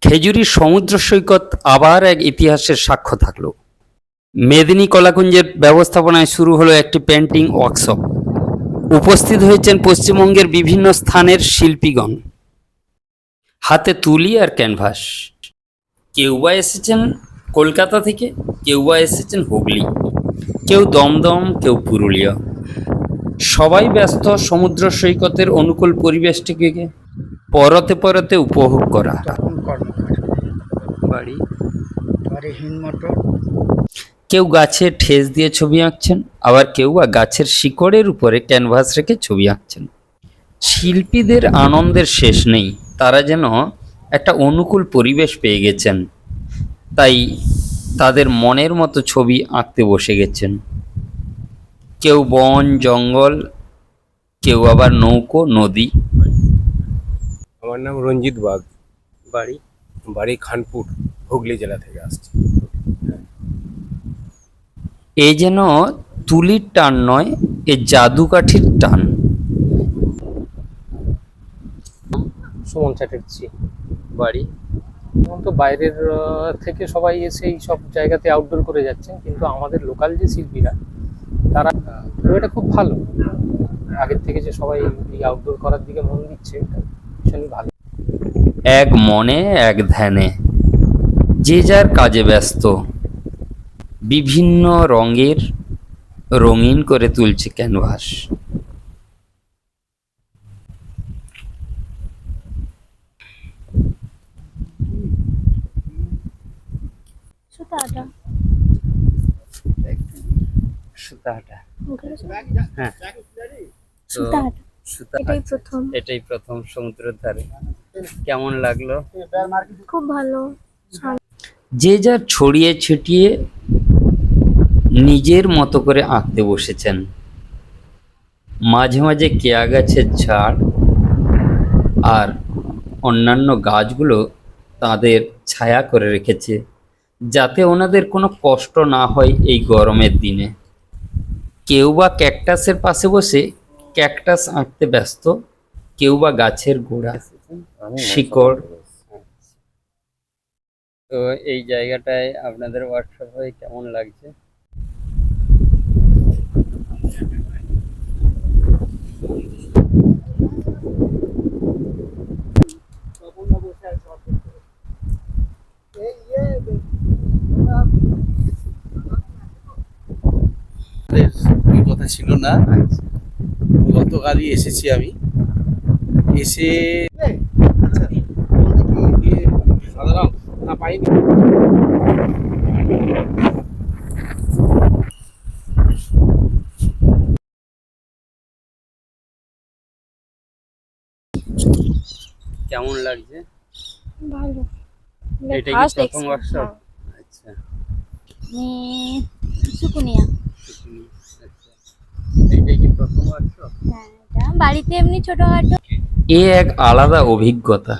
খেজুরি সমুদ্র সৈকত আবার এক ইতিহাসের সাক্ষ্য থাকল। মেদিনী কলাকুঞ্জের ব্যবস্থাপনায় শুরু হলো একটি পেন্টিং ওয়ার্কশপ। উপস্থিত হয়েছেন পশ্চিমবঙ্গের বিভিন্ন স্থানের শিল্পীগণ। হাতে তুলি আর ক্যানভাস। কেউ বা এসেছেন কলকাতা থেকে, কেউ বা এসেছেন হুগলি। কেউ দমদম, কেউ পুরুলিয়া। সবাই ব্যস্ত সমুদ্র সৈকতের অনুকূল পরিবেশটিকে পরতে পরতে উপভোগ করা। বাড়ি? বাড়ি হিনমটর কেউ গাছে ঠেস দিয়ে ছবি আঁকছেন আবার কেউ বা গাছের শিকড়ের উপরে ক্যানভাস রেখে ছবি আঁকছেন। শিল্পীদের আনন্দের শেষ নেই তারা যেন একটা অনুকূল পরিবেশ পেয়ে গেছেন। তাই তাদের মনের মতো ছবি আঁকতে বসে গেছেন। কেউ বন জঙ্গল কেউ আবার নৌকো নদী। আমার নাম রঞ্জিত বাগ বাড়ি। বাড়ি খানপুর হুগলি জেলা থেকে আসছি। এ যেন তুলির টান নয় এ জাদুকাঠির টান। সুমন চ্যাটার্জি বাড়ি। এখন তো বাইরের থেকে সবাই এসে এই সব জায়গাতে আউটডোর করে যাচ্ছেন কিন্তু আমাদের লোকাল যে শিল্পীরা তারা এটা খুব ভালো। আগের থেকে যে সবাই এই আউটডোর করার দিকে মন দিচ্ছে এটা ভীষণই ভালো। এক মনে এক ধ্যানে। যে যার কাজে ব্যস্ত বিভিন্ন রঙের রঙিন করে তুলছে ক্যানভাস। হ্যাঁ। এটাই প্রথম। সমুদ্রের ধারে কেমন লাগল? খুব ভালো। যে যার ছড়িয়ে ছিটিয়ে নিজের মতো করে আঁকতে বসেছেন। মাঝে মাঝে কেয়া গাছের ঝাড় আর অন্যান্য গাছগুলো তাদের ছায়া করে রেখেছে যাতে ওনাদের কোনো কষ্ট না হয় এই গরমের দিনে। কেউ বা ক্যাকটাসের পাশে বসে ক্যাকটাস আঁকতে ব্যস্ত কেউ বা গাছের গোড়া। শিকড়। তো এই জায়গাটায় আপনাদের ওয়ার্কশপ হয়ে কেমন লাগছে? ওই কথা ছিল না। গতকালই এসেছি আমি। এসে রং না পাইনি কেমন লাগছে? ভালো। এটা কি প্রথম ওয়ার্কশপ আচ্ছা। সুকুনিয়া। আচ্ছা। এইটাই কি প্রথম ওয়ার্কশপ হ্যাঁ বাড়িতে এমনি ছোটখাটো এ এক আলাদা অভিজ্ঞতা।